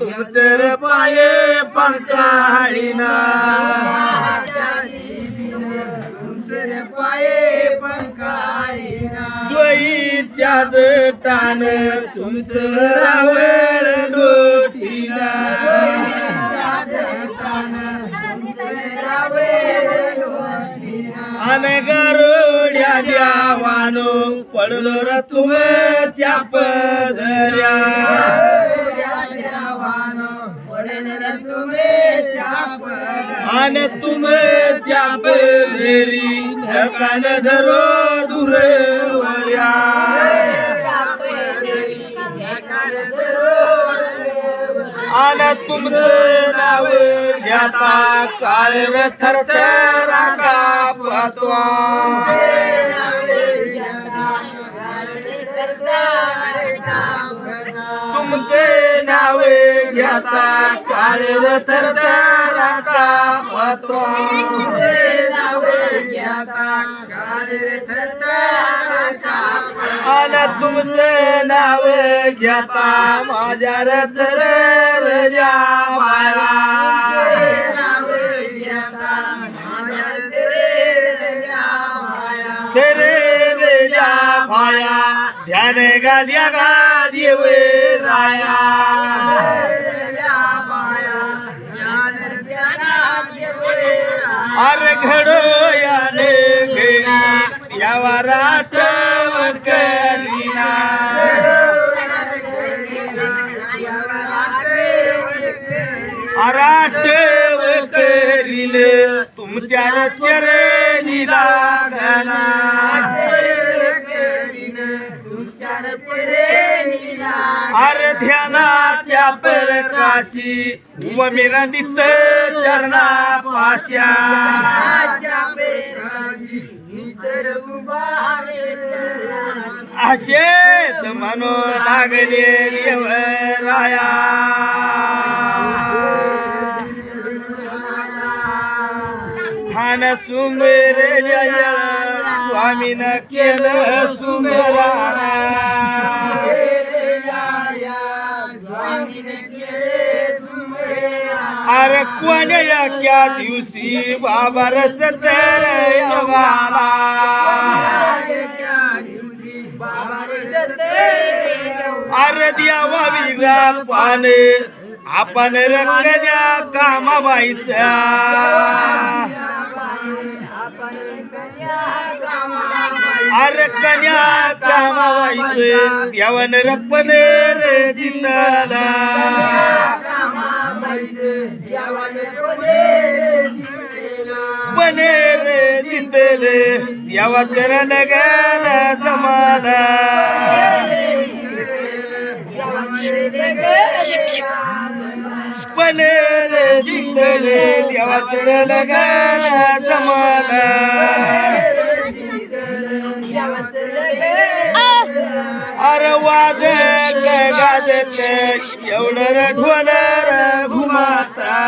तुमचे पाये पंकाळीना डोईच्या टान तुमचं रावळ लोटीना. अनगरुड्या द्यावानो पडलो र तुमच्या पदऱ्या. अन तुमच्या पदरी ढकान धरो दुरवऱ्या अन तुमचं नाव घ्याता काळ र थरथरा कापत्वा तुमचे नाव घ्याता काळ र थरथरा कापत्वा अन तुमचे नावे घ्याता माझ्या रथ रजा माया. तेरे रेजा भाया ध्यान गाद्या गा देव राया अरे घडो याने घरी यावा करीना. अराटव करील तुमच्या चरणी लागना अरे ध्यानाच्या प्रकाशी उमेरा नित चरणा पाशा अशेत म्हणू लागले राया. हान सुमेर जय. स्वामीन केलं सुमेराना अरे कोण्या क्या दिवशी बाबा रसतर यवाला अरे द्यावा विरा पाने आपण रंगण्या कामाबाईचा. अरे कन्या कामाबाईचं यावन रप्पन रे जिंदाला. बने रे जिंदले यावा तर लगाना जमाला. बने रे जिंदले यावा तर लगाना जमाला. वाजत गाजत एवढं र ढोल घुमाता